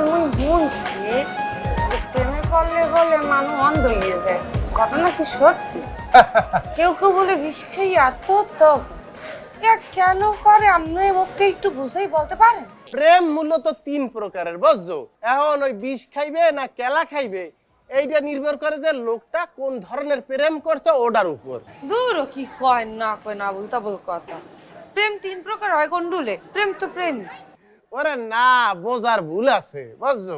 মুই শুনছি যে প্রেমে পড়লে বলে মানুষ অন্ধ হয়ে যায়। ঘটনা কি সত্যি? কেউ কেউ বলে বিষ খেয়ে আত্মহত্যা। কেন করে? আপনি মুখকে একটু বুঝেই বলতে পারেন? প্রেম মূলত তিন প্রকারের বুঝছ? এখন ওই বিষ খাইবে না কেলা খাইবে? এইটা নির্ভর করে যে লোকটা কোন ধরনের প্রেম করছে ওটার উপর। দূর কি কয় না কয় না বলতা বল কথা। প্রেম তিন প্রকার হয় গন্ডুলে। প্রেম তো প্রেম ওরে না, বোঝার ভুল আছে, বুঝছ?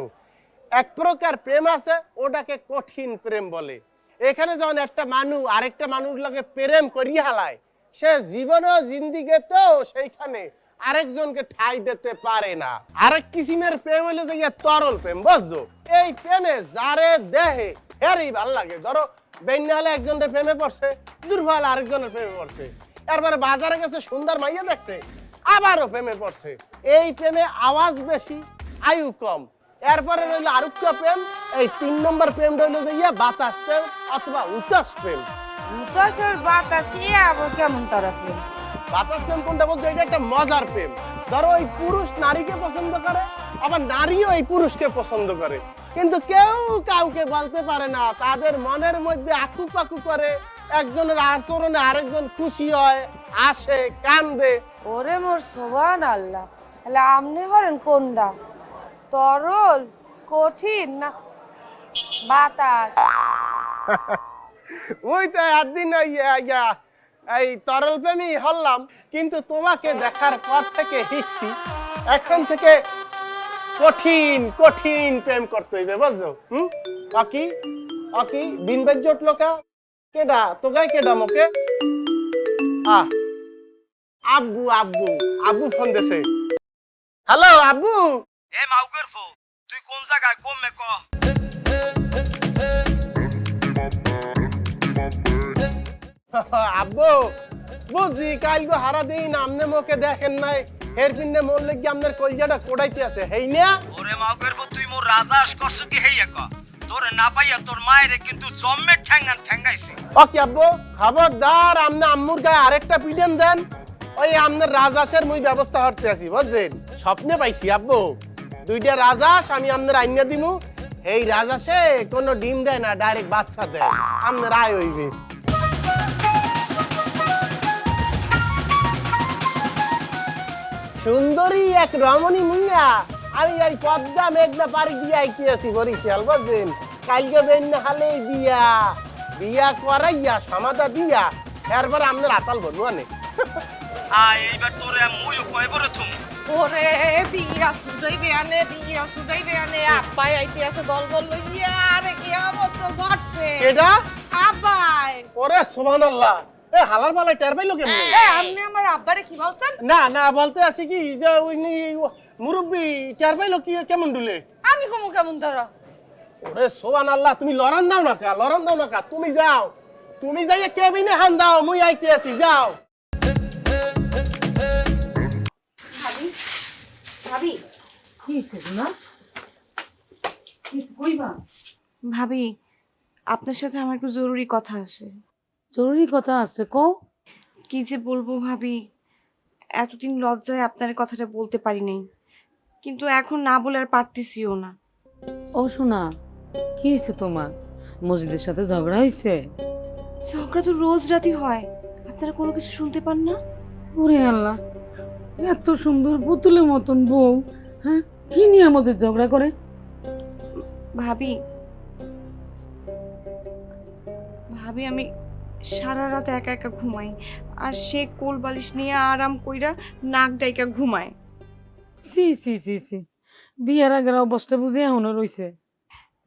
এক প্রকার প্রেম আছে, ওটাকে কঠিন প্রেম বলে। এখানে যখন একটা মানুষ আরেকটা মানুষ লাগে প্রেম করিয়ে হালায়, সে জীবনেও জিন্দিগে তো সেইখানে আরেকজনকে ঠাই দিতে পারে না। আরেক কিসিমের প্রেম হইলে যে তরল প্রেম, বুঝছ? এই প্রেমে যারে দেহে হেরই ভালো লাগে। ধরো বেন্যা হলে একজনের প্রেমে পড়ছে, দুর্বল আরেকজনের প্রেমে পড়ছে। এরপরে বাজারে গেছে, সুন্দর মাইয়া দেখছে আবারও প্রেমে পড়ছে। এই প্রেমে আওয়াজ বেশি আয়ু কম। এরপরে রইল আরেকটা প্রেম এই তিন নম্বর প্রেম রইল যে ইয়া বাতাস প্রেম অথবা উতাস প্রেম। উতাসের বাতাসে আবার কেমন তারা প্রেম? বাতাস প্রেম কোনটা বলছো? এটা একটা মজার প্রেম। ধরো ওই পুরুষ নারীকে পছন্দ করে আবার নারীও এই পুরুষকে পছন্দ করে। কিন্তু কেউ কাউকে বলতে পারে না তাদের মনের মধ্যে আকু পাকু করে একজনের আচরণে আরেকজন খুশি হয় আসে কান্দে। ওরে মোর সোবান আল্লাহ। তাহলে আপনি হরেন কোনটা? তরল, কঠিন না বাতাস? ওই তো একদিন এই তরল প্রেমী হলাম, কিন্তু তোমাকে দেখার পর থেকে হিটছি এখন থেকে কঠিন কঠিন প্রেম করতে হইবে, বুঝছ? হুম? অকি অকি বিন বেজ্জট লোকা? কেডা? তোগাই কেডা মোকে? আহ। আব্বু আব্বু আব্বু ফোন দেছে। হ্যালো আব্বু? এ মাউকের ফো তুই কোন জায়গায় কম মে ক? আব্বু বুঝছি কাল গো হারা দিন আমনে মোকে দেখেন নাই হের পিন্নে মোর লাগি আমনের কলজাটা কোড়াইতে আছে হেই না? ওরে মাউকের ফো তুই মোর রাজাস করছ কি হেইয়া ক? তোরে না পাইয়া তোর মায়েরে কিন্তু জম্মে ঠ্যাঙ্গান ঠ্যাঙ্গাইছি। ওকে আব্বু খবরদার আমনে আম্মুর গায়ে আরেকটা পিডেন দেন। ওই আমনের রাজাসের মুই ব্যবস্থা করতে আছি, বুঝছেন? স্বপ্নে পাইছি, আব্বু। দুইটা রাজাস আমি আপনার আইনা দিমু। এই রাজাসে কোনো ডিম দেয় না, ডাইরেক্ট বাচ্চা দেয়। আপনার আয় হইবে। সুন্দরী এক রমণী মুইয়া, আমি এই পদ্মা মেঘনা পাড়ি দিয়ে আইতে আছি বরিশাল, বুঝছেন? কালকে বেন হালে বিয়া। বিয়া করাইয়া সমাধা দিয়া, এরপরে আপনার আতাল বলব নে। আ এইবার তোরে মুইও কয়বরে থুম। ওরে বিয়া সুদাই বেয়ানে বিয়া সুদাই বেয়ানে আব্বাই আইতে আছে দল বল লইয়া আরে কি আমত তো ঘটছে এটা আব্বাই। ওরে সুবহানাল্লাহ। এ হালার পালায় টের পাইলো কেমনে? এ আপনি আমার আব্বারে কি বলছেন? না না বলতে আছি কি যে ওই মুরব্বি টের পাইলো কি কেমন ডুলে? আমি কমু কেমন ধরা? ওরে সোহান আল্লাহ তুমি লড়ান দাও না কা লড়ান দাও না কা তুমি যাও। তুমি যাইয়া কেবিনে হান দাও মুই আইতে আছি যাও। ভাবি? ভাবি আপনার সাথে আমার একটু জরুরি কথা আছে। জরুরি কথা আছে কো কি যে বলব ভাবি এতদিন লজ্জায় আপনার কথাটা বলতে পারি নাই। কিন্তু এখন না বলে আর পারতেছিও না। ও শোনা কি হয়েছে তোমার? মসজিদের সাথে ঝগড়া হয়েছে ঝগড়া তো রোজ রাতি হয়। আপনারা কোনো কিছু শুনতে পান না? ওরে আল্লাহ এত সুন্দর পুতুলের মতন বউ হ্যাঁ? কি নিয়ে আমাদের ঝগড়া করে? ভাবি ভাবি আমি সারা রাত একা একা ঘুমাই আর সে কোল বালিশ নিয়ে আরাম কইরা নাক ডাইকা ঘুমায়। সি সি সি সি। বিয়ের আগের অবস্থা বুঝে এখনও রইছে।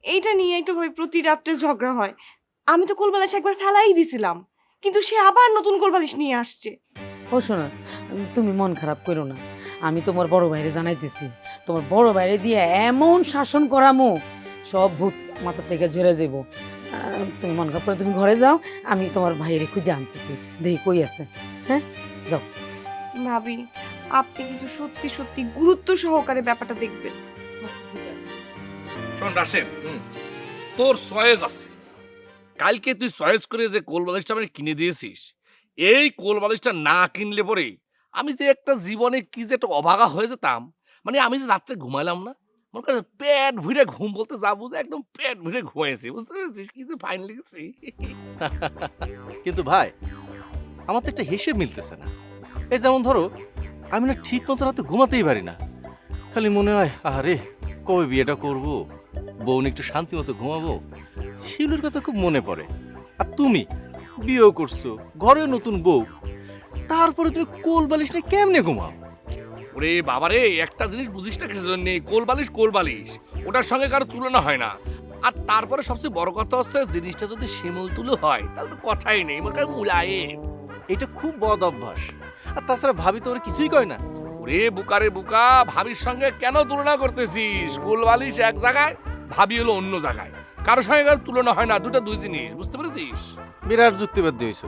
এইটা নিয়েই তো ভাই প্রতি রাত্রে ঝগড়া হয়। আমি তো কোলবালিশ একবার ফেলাই দিছিলাম কিন্তু সে আবার নতুন কোলবালিশ নিয়ে আসছে। ও শোনা তুমি মন খারাপ করো না। আমি তোমার বড় বাইরে জানাইতেছি তোমার বড় বাইরে দিয়ে এমন শাসন করামো সব ভূত মাথা থেকে ঝরে যাব। তুমি মন খারাপ করে তুমি ঘরে যাও আমি তোমার ভাইয়ের খুঁজে আনতেছি। দেখি কই আছে। হ্যাঁ? যাও। ভাবি আপনি কিন্তু সত্যি সত্যি গুরুত্ব সহকারে ব্যাপারটা দেখবেন। শোন রাশেদ তোর সয়েজ আছে। কালকে তুই সয়েজ করে যে কোল বালিশটা আমাকে কিনে দিয়েছিস এই কোল বালিশটা না কিনলে পরে আমি যে একটা জীবনে কি যে একটা অভাগা হয়ে যেতাম মানে আমি যে রাত্রে ঘুমাইলাম না, মনে করে পেট ভুড়ে ঘুম বলতে যা বুঝে একদম পেট ভুড়ে ঘুমাইছি, বুঝতে পেরেছিস কিছু ফাইন লেগেছি? কিন্তু ভাই, আমার তো একটা হিসেব মিলতেছে না। এই যেমন ধরো, আমি না ঠিক মতো রাতে ঘুমাতেই পারি না। খালি মনে হয়, আরে, কবে বিয়েটা করব? বউ নিয়ে একটু শান্তি মতো ঘুমাবো? শিলুর কথা খুব মনে পড়ে। আর তুমি? বিয়েও করছ ঘরেও নতুন বউ। তারপরে তুমি কোল বালিশটা কেমনে ঘুমাও? ওরে বাবারে একটা জিনিস বুঝিস না কিছু জন্য কোল বালিশ কোল বালিশ। ওটার সঙ্গে কারও তুলনা হয় না। আর তারপরে সবচেয়ে বড় কথা হচ্ছে জিনিসটা যদি শিমুল তুলো হয় তাহলে তো কথাই নেই মনে মুলায়ে এটা খুব বদ অভ্যাস। আর তাছাড়া ভাবি তো ওরা কিছুই কয় না। ওরে বুকারে বুকা ভাবির সঙ্গে কেন তুলনা করতেছিস? কোল বালিশ এক জায়গায় ভাবি হলো অন্য জায়গায়। কারোর সঙ্গে তুলনা হয় না দুটো দুই জিনিস বুঝতে পেরেছিস? বিরাট যুক্তিবাদ হয়েছ।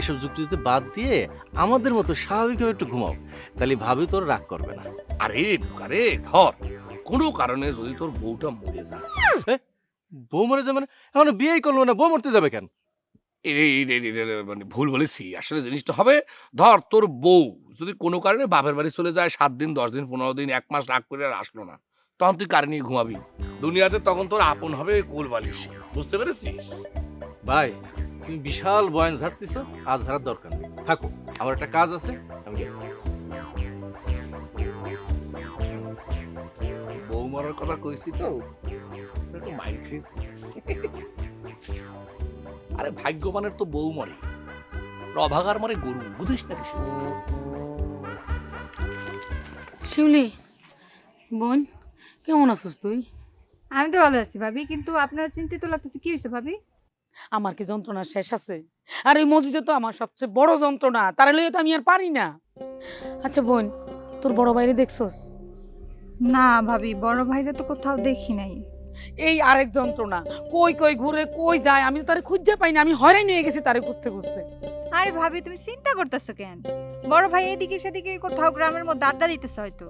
এসব যুক্তি যদি বাদ দিয়ে আমাদের মতো স্বাভাবিকভাবে একটু ঘুমাও তাহলে ভাবি তোর রাগ করবে না। আরে বুকারে ধর কোনো কারণে যদি তোর বউটা মরে যায়। বউ মরে যাবে মানে? এখন বিয়েই করল না বউ মরতে যাবে কেন? মানে ভুল বলেছি আসলে জিনিসটা হবে ধর তোর বউ যদি কোনো কারণে বাপের বাড়ি চলে যায় সাত দিন দশ দিন পনেরো দিন এক মাস রাগ করে আর আসলো না। তখন তুই কারে নিয়ে ঘুমাবি। দুনিয়াতে তখন তোর আপন হবে কোল বালিশ। বুঝতে পেরেছিস? ভাই তুমি বিশাল বয়ান ঝাড়তেছ আজ ঝাড়ার দরকার নেই। থাকো আমার একটা কাজ আছে আমি বউ মরার কথা কইছি তো একটু মাইন্ড খেয়েছি আরে ভাগ্যবানের তো বউ মরে অভাগার মরে গরু বুঝিস না কিছু। শিউলি বোন কেমন আছিস তুই? আমি তো ভালো আছি ভাবি কিন্তু আপনার চিন্তিত লাগতেছে কি হয়েছে ভাবি? আমার কি যন্ত্রণা শেষ আছে? আর এই মসজিদে তো আমার সবচেয়ে বড় যন্ত্রণা তার লইয়ে তো আমি আর পারি না। আচ্ছা বোন তোর বড় বাইরে দেখছস? না ভাবি বড় ভাইরে তো কোথাও দেখি নাই। এই আরেক যন্ত্রণা। কই কই ঘুরে কই যায় আমি তো তারে খুঁজে পাই না আমি হয়রানি হয়ে গেছি তারে খুঁজতে খুঁজতে। আরে ভাবি তুমি চিন্তা করতেছো কেন? বড় ভাই এদিকে সেদিকে কোথাও গ্রামের মধ্যে আড্ডা দিতেছে হয়তো।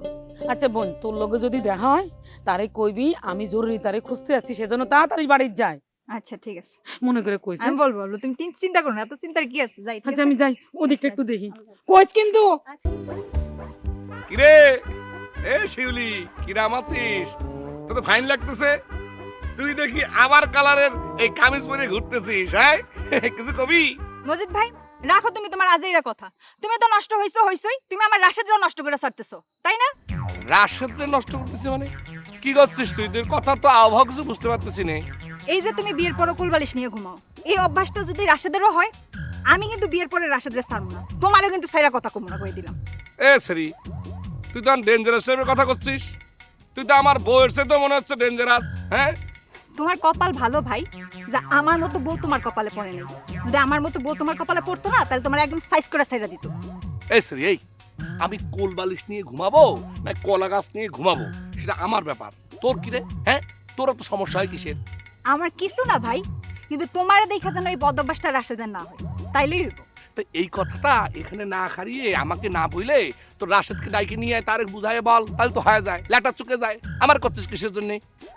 আচ্ছা বোন তোর লগে যদি দেখা হয় তারে কইবি আমি জরুরি তারে খুঁজতে আছি সেজন্য তাড়াতাড়ি বাড়ি যায় আচ্ছা ঠিক আছে। মনে করে কইছে আমি বলব বলব তুমি তিন চিন্তা করো না এত চিন্তার কি আছে? যাই আচ্ছা আমি যাই ওদিকটা একটু দেখি। কইস কিন্তু! কিরে? এ শিউলি কিরাম আছিস? তো ফাইন লাগতেছে? তুই দেখি আবার কালারের এই কামিজ পরে ঘুরতেছিস হ্যাঁ? কিছু কবি? মজিদ ভাই রাখো তুমি তোমার আজেইরা কথা। তুমি তো নষ্ট হইছো হইছই তুমি আমার রাশেদরাও নষ্ট করে ছাড়তেছো তাই না? রাশেদরে নষ্ট করতেছিস মানে? কি করছিস তুই? তোর কথা তো আবহাওয়া কিছু বুঝতে পারতেছি না। এই যে তুমি বিয়ের পর কুলবালিশ নিয়ে ঘুমাও এই অভ্যাসটা যদি রাশেদেরও হয় আমি কিন্তু বিয়ের পরে রাশেদের ছাড়বো না। তোমারও কিন্তু ফেরা কথা কমনা করে দিলাম। এ সরি তুই তো ডেঞ্জারাস টাইপের কথা করছিস। তুই তো আমার বউয়ের সে তো মনে হচ্ছে ডেঞ্জারাস হ্যাঁ? তোমার কপাল ভালো ভাই যে আমার মতো বউ তোমার কপালে পড়ে নেই। যদি আমার মতো বউ তোমার কপালে পড়তো না তাহলে তোমার একদম সাইজ করে সাইজা দিত। এই সরি এই আমি কোল বালিশ নিয়ে ঘুমাবো না কলা গাছ নিয়ে ঘুমাবো? সেটা আমার ব্যাপার। তোর কি রে? হ্যাঁ? তোর তো সমস্যা হয় কিসের? আমার কিছু না ভাই কিন্তু তোমার দেখা যেন এই বদ অভ্যাসটা রাশেদের না হয়। তাইলেই হইব। তো এই কথাটা এখানে না খারিয়ে আমাকে না বইলে তো রাশেদকে ডাইকে নিয়ে আয়, তারে বুঝায় বল তাহলে তো হয়ে যায় ল্যাটা চুকে যায়। আমার করছিস কিসের জন্য?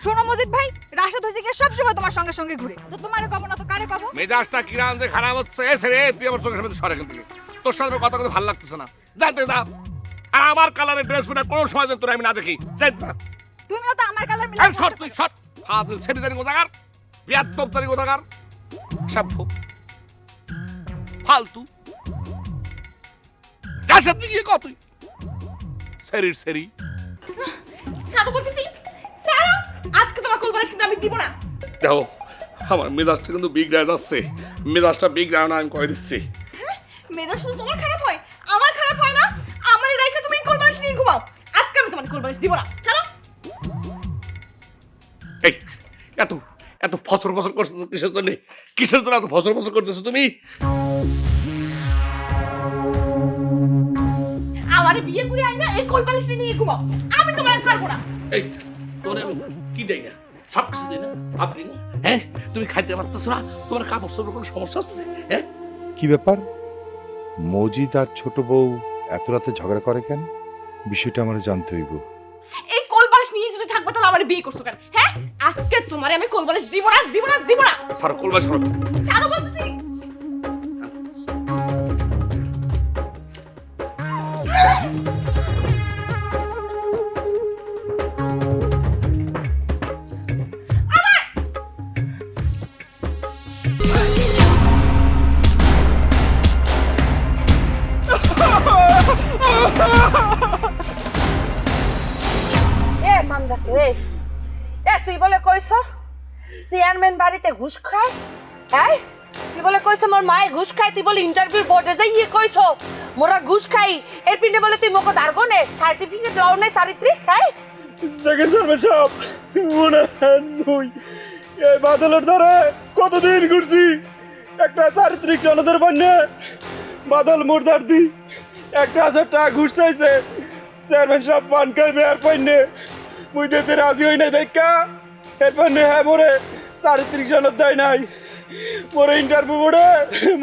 শোনো মজিদ ভাই রাশেদ হয়েছে গিয়ে সবসময় তোমার সঙ্গে সঙ্গে ঘুরে। তো তোমার কবো না তো কারে কবো মেজাজটা কিরাম যে খারাপ হচ্ছে এ ছেড়ে তুই আমার চোখের মধ্যে সরে থেকে তোর সাথে কথা কথা ভালো লাগতেছে না। যাই যা। আর আমার কালারের ড্রেস পরে কোনো সময় যেন তোর আমি না দেখি। যা। তুমিও তো আমার কালার আর শট তুই শট ফাজিল ছেড়ে জানি কোথাকার? বিয়াত্তব জানি কোথাকার? সব ফালতু। কত সেরির সেরি। ছাড়ো বলতেছি। ছাড়ো। আজকে তোমার কোলবালিশ কিন্তু আমি দিব না। দেখো আমার মেজাজটা কিন্তু বিগড়ে যাচ্ছে। মেজাজটা বিগড়ায় না আমি কয়ে দিচ্ছি। মেজাজ শুধু তোমার খারাপ হয় আমার খারাপ হয় না। আমার তুমি কোলবালিশ নিয়ে ঘুমাও। আজকে আমি তোমার কোলবালিশ দিব না। ছাড়ো। এই এত এত ফসর ফসর করছ কিসের জন্য? কিসের জন্য এত ফসর ফসর করতেছো তুমি? আমারে বিয়ে করে আই না এই কোলবালিশ নিয়ে ঘুমাও। আমি তোমার ছাড়বো না। এই তোরে আমি কি দেই না? সব কিছু দেই না ভাব দিই না। হ্যাঁ তুমি খাইতে পারতেছো না তোমার কাপড় চোপড় কোনো সমস্যা হচ্ছে? হ্যাঁ? কি ব্যাপার? মজিদ আর ছোট বউ এত রাতে ঝগড়া করে কেন? বিষয়টা আমার জানতে হইব। এই কোলবালিশ নিয়ে যদি থাকবে তাহলে আমার বিয়ে করছ কেন? হ্যাঁ? আজকে তোমারে আমি কোলবালিশ দিব না দিব না দিব না। সারা করবা সারা ছাড়ো বলতেছি। এ, তুই বলে কইছ, চেয়ারম্যান বাড়িতে ঘুষ খায়? হ্যাঁ? তুই বলে কইছ, মোর মায়ে ঘুষ খায়। তুই বলে ইন্টারভিউ বোর্ডে যাই ইয়ে কইছ, মোরা ঘুষ খাই। এর পিন্ডে বলে, তুই মোকে দাঁড় নে সার্টিফিকেট লও নাই চারিত্রিক খাই সেকেন্ড সার্ভে সব, মনে তুই এই বাদলের দ্বারা কতদিন ঘুরছি? একটা চারিত্রিক জনদের বন্যে বাদল মুর্দার দি। একটা হাজার টাকা ঘুষ চাইছে। চেয়ারম্যান সব পান খাইবে আর পণ্যে দিতে রাজি হই নাই দেখা এর পণ্যে হ্যাঁ মোরে চারিত্রিক সনদ দেয় নাই। মোরে ইন্টারভিউ বোর্ডে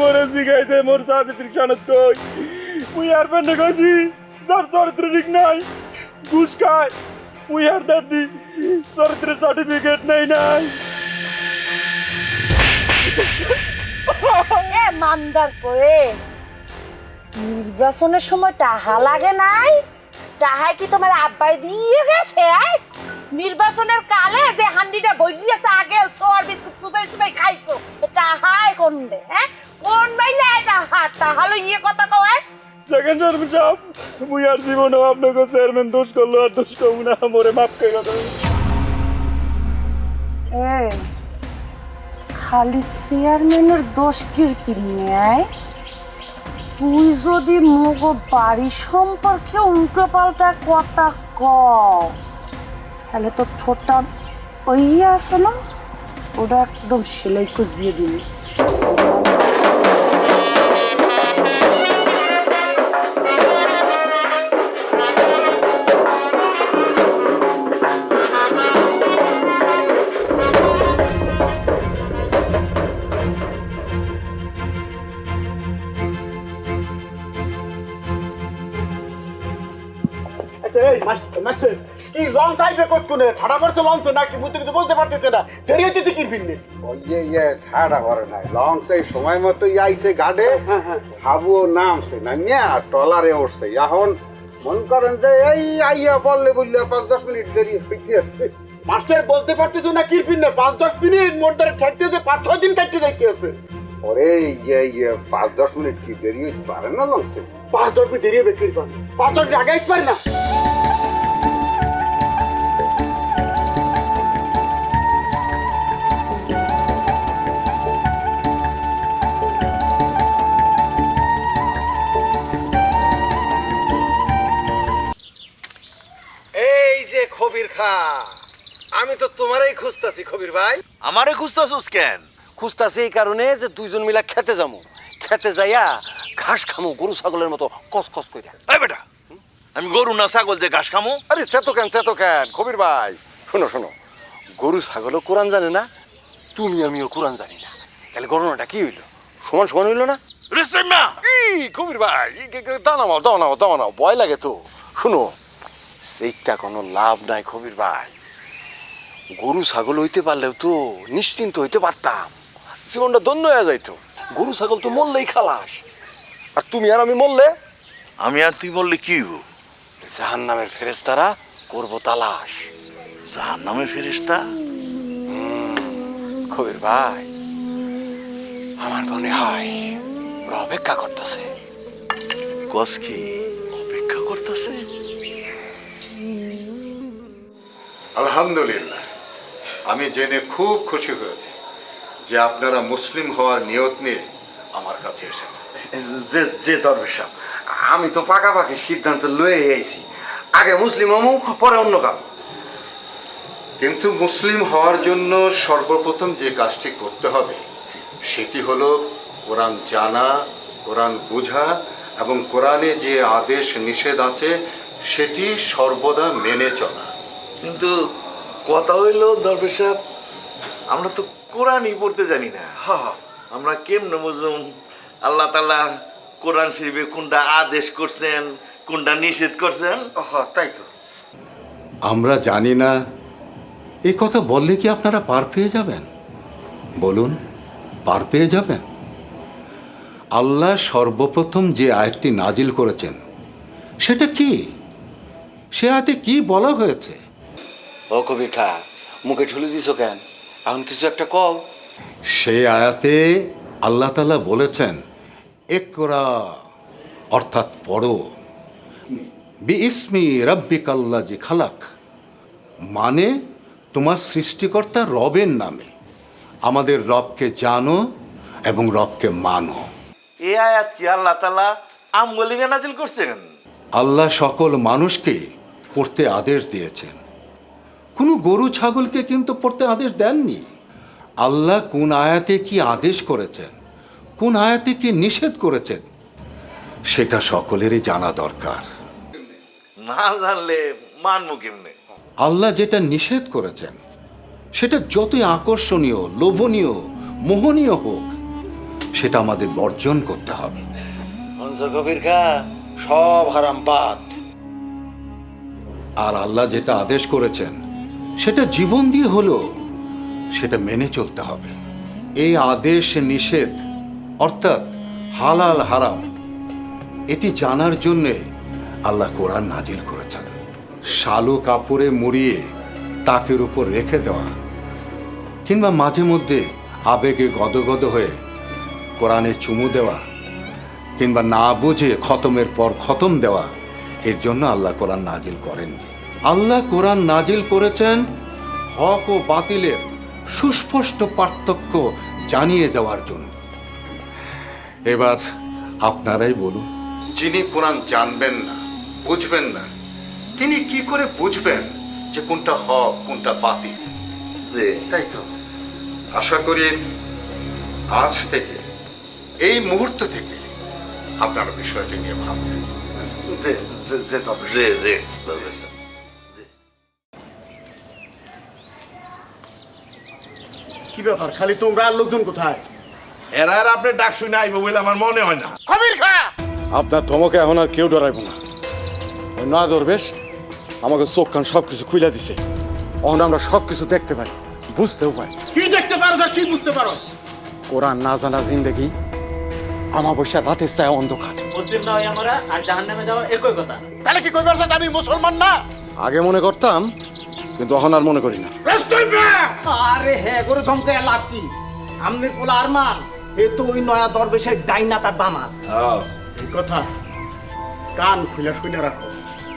মোরে শিখাইছে মোর চারিত্রিক সনদ কই মুই আর পণ্যে কইছি যার চরিত্র ঠিক নাই, ঘুষ খায়। মুই আর দাদি চরিত্রের সার্টিফিকেট নেই নাই। এ মান্দার পরে, নির্বাচনের সময় টাহা লাগে নাই? টাহাই কি তোমার আব্বাই দিয়ে গেছে নির্বাচনের কালে যে হান্ডিটা বইলিয়েছে আগে সোয়ার বিস্কুট সুবাই সুবাই খাইছো টাহাই কোন দে হ্যাঁ কোন বাইলে টাহা টাহালো ইয়ে কথা কয় সেকেন্ড চেয়ারম্যান সাহেব মুই আর জীবনে আপনাকে চেয়ারম্যান দোষ করল আর দোষ করব না মোরে মাফ করে দাও খালি চেয়ারম্যানের দোষ কি নেয় তুই যদি মুগ বাড়ি সম্পর্কে উল্টো পাল্টা কথা ক তাহলে তো ঠোঁটটা ওই আছে না? ওটা একদম সেলাই দিয়ে দিবি। লঞ্চ আইবে কত কোনে? ঠাডা পড়ছে লঞ্চ? নাকি বুঝতে কিছু বলতে পারতেছে না? দেরি হচ্ছে কি ফিরনে ওই যে ইয়ে ঠাড়া করে নাই লং সেই সময় মতো আইসে গাড়ে হাবুও নামছে নামিয়া টলারে উঠছে। এখন মন করেন যে এই আইয়া বললে বললে পাঁচ দশ মিনিট দেরি হইতে আছে। মাস্টার বলতে পারতেছো না কি ফিরনে পাঁচ দশ মিনিট মোট ধরে ঠেকতে যে পাঁচ ছয় দিন কাটতে যাইতে আছে। ওরে ইয়ে ইয়ে পাঁচ দশ মিনিট কি দেরি হইতে পারে না লংসে পাঁচ দশ মিনিট দেরি হবে কি পাঁচ দশ মিনিট আগে পারে না? আমি তো তোমারই খুঁজতাছি খবির ভাই। আমারে খুঁজতাছস কেন? খুঁজতাছি এই কারণে যে দুইজন মিলা খেতে যাব খেতে যাইয়া ঘাস খামু গরু ছাগলের মতো কস কস কইরা। এই বেটা আমি গরু না ছাগল যে ঘাস খামু? আরে সেতো কেন সেতো কেন? কবির ভাই শোনো শোনো। গরু ছাগলও কোরআন জানে না তুমি আমিও কোরআন জানি না। তাহলে ঘটনাটা কি হইল? সমান সমান হইল না? রেস্টেম না? এই কবির ভাই দাও নাও দাও নাও দাও নাও ভয় লাগে তো। শুনো সেইটা কোনো লাভ নাই কবির ভাই। গরু ছাগল হইতে পারলেও তো নিশ্চিন্ত হইতে পারতাম। জীবনটা দন্য হয়ে যাইতো। গরু ছাগল তো মরলেই খালাস। আর তুমি আর আমি মরলে? আমি আর তুই বললি কি হইব? জাহান নামের ফেরেস্তারা করব তালাশ। জাহান নামে ফেরিস্তা কবির ভাই আমার মনে হয় ওরা অপেক্ষা করতেছে। কস কি অপেক্ষা করতেছে? আলহামদুলিল্লাহ। আমি জেনে খুব খুশি হয়েছি যে আপনারা মুসলিম হওয়ার নিয়ত নিয়ে আমার কাছে এসেছেন। যে যে দরবেশ আমি তো পাকাপাকি সিদ্ধান্ত লয়ে আইছি। আগে মুসলিম হমু পরে অন্য কাম কিন্তু মুসলিম হওয়ার জন্য সর্বপ্রথম যে কাজটি করতে হবে সেটি হলো কোরআন জানা কোরআন বোঝা এবং কোরআনে যে আদেশ নিষেধ আছে সেটি সর্বদা মেনে চলা। কিন্তু কথা হইল দরবেশ সাহেব আমরা তো কোরআনই পড়তে জানি না। হা হা। আমরা কেমনে বুঝুম? আল্লাহ তালা কোরআন শরীফে কোনটা আদেশ করছেন কোনটা নিষেধ করছেন? হা তাই তো। আমরা জানি না। এই কথা বললে কি আপনারা পার পেয়ে যাবেন? বলুন পার পেয়ে যাবেন? আল্লাহ সর্বপ্রথম যে আয়াতটি নাজিল করেছেন সেটা কি? সে আয়াতে কি বলা হয়েছে? ও কবির খা মুখে ঠুলে দিছ কেন? এখন কিছু একটা কও। সেই আয়াতে আল্লাহ তালা বলেছেন এক একরা অর্থাৎ পড়ো। বি ইসমি রব্বিকাল্লা যে খালাক মানে তোমার সৃষ্টিকর্তা রবের নামে। আমাদের রবকে জানো এবং রবকে মানো। এ আয়াত কি আল্লাহ তালা আমগলিগা নাজিল করছেন? আল্লাহ সকল মানুষকে পড়তে আদেশ দিয়েছেন। কোনো গরু ছাগলকে কিন্তু পড়তে আদেশ দেননি। আল্লাহ কোন আয়াতে কি আদেশ করেছেন? কোন আয়াতে কি নিষেধ করেছেন? সেটা সকলেরই জানা দরকার। না জানলে মানবো কেমনে? আল্লাহ যেটা নিষেধ করেছেন সেটা যতই আকর্ষণীয় লোভনীয় মোহনীয় হোক সেটা আমাদের বর্জন করতে হবে। কবির খা সব হারাম বাদ আর আল্লাহ যেটা আদেশ করেছেন সেটা জীবন দিয়ে হলো সেটা মেনে চলতে হবে। এই আদেশ নিষেধ, অর্থাৎ হালাল হারাম, এটি জানার জন্যে আল্লাহ কোরআন নাজিল করেছেন। শালু কাপড়ে মুড়িয়ে তাকের উপর রেখে দেওয়া, কিংবা মাঝে মধ্যে আবেগে গদগদ হয়ে কোরআনে চুমু দেওয়া, কিংবা না বুঝে খতমের পর খতম দেওয়া, এর জন্য আল্লাহ কোরআন নাজিল করেননি। আল্লাহ কোরআন নাজিল করেছেন হক ও বাতিলের সুস্পষ্ট পার্থক্য জানিয়ে দেওয়ার জন্য এবার আপনারাই বলুন যিনি কোরআন জানবেন না বুঝবেন না তিনি কি করে বুঝবেন যে কোনটা হক কোনটা বাতিল যে তাই তো আশা করি আজ থেকে এই মুহূর্ত থেকে আপনারা বিষয়টি নিয়ে ভাববেন যে যে যে তবে যে যে কি ব্যাপার? খালি তোমরা আর লোকজন কোথায়? এরা আর আপনার ডাক শুনে আইব বলে আমার মনে হয় না। আপনার ধমকে এখন আর কেউ ডরাইব না। ওই নয়া দরবেশ আমাকে চোখ কান সব কিছু খুলে দিছে। এখন আমরা সব কিছু দেখতে পাই বুঝতেও পারি কি দেখতে পারো আর কি বুঝতে পারো? কোরআন না জানা জিন্দেগি আমার আমাবস্যা রাতের চায় অন্ধকার। মুসলিম না হই আমরা আর জাহান্নামে যাওয়া একই কথা। তাহলে কি কইবার চাই আমি মুসলমান না? আগে মনে করতাম কিন্তু এখন আর মনে করি না। আরে হ্যাঁ করে ধমকে লাভ কি? আমনে পোলা আরমান এ তো ওই নয়া দরবেশের ডাইনা তার দামাত এই কথা কান খুলে শুনে রাখো।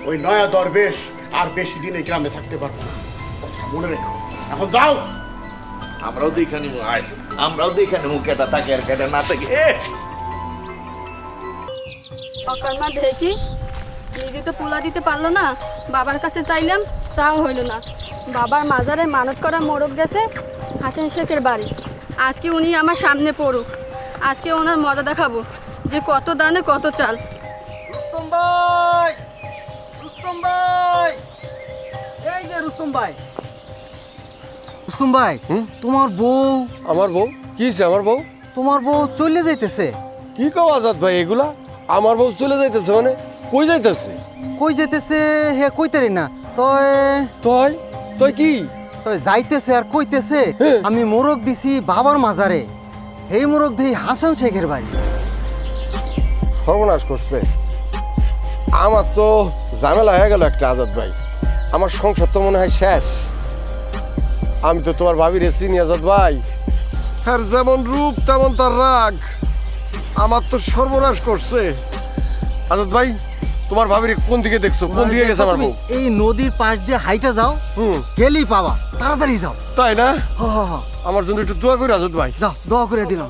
ওই নয়া দরবেশ আর বেশি দিন এই গ্রামে থাকতে পারব না। কথা মনে রেখো। এখন যাও। আমরাও দেখে নিব আয়। আমরাও দেখে নিব কেটা থাকে আর কেটা না থাকে এ! অকর্মা দেখি। নিজে তো পোলা দিতে পারল না বাবার কাছে চাইলাম তাও হইল না। বাবার মাজারে মানত করা মোরগ গেছে হাসান শেখের বাড়ি। আজকে উনি আমার সামনে পড়ুক। আজকে ওনার মজা দেখাবো যে কত দানে কত চাল। রুস্তম ভাই! রুস্তম ভাই! এই যে রুস্তম ভাই। রুস্তম ভাই তোমার বউ আমার বউ? কি আমার বউ? তোমার বউ চলে যাইতেছে। কি কও আজাদ ভাই এগুলা? আমার বউ চলে যাইতেছে মানে? কই যাইতেছে? কই যাইতেছে হে কইতারি না তয় তুই তুই কি? তয় যাইতেছে আর কইতেছে। আমি মোরগ দিছি বাবার মাজারে। এই মোরগ দেই হাসান শেখের বাড়ি। সর্বনাশ করছে। আমার তো ঝামেলা হয়ে গেল একটা আজাদ ভাই। আমার সংসার তো মনে হয় শেষ। আমি তো তোমার ভাবি রে চিনি আজাদ ভাই। আর যেমন রূপ তেমন তার রাগ। আমার তো সর্বনাশ করছে। আজাদ ভাই তোমার ভাবির কোন দিকে দেখছ? কোন দিকে গেছে আমার বউ? এই নদীর পাশ দিয়ে হাইটা যাও হুম। গেলেই পাবা। তাড়াতাড়ি যাও। তাই না? হ হ হ। আমার জন্য একটু দোয়া করে আজাদ ভাই যাও দোয়া করে দিলাম।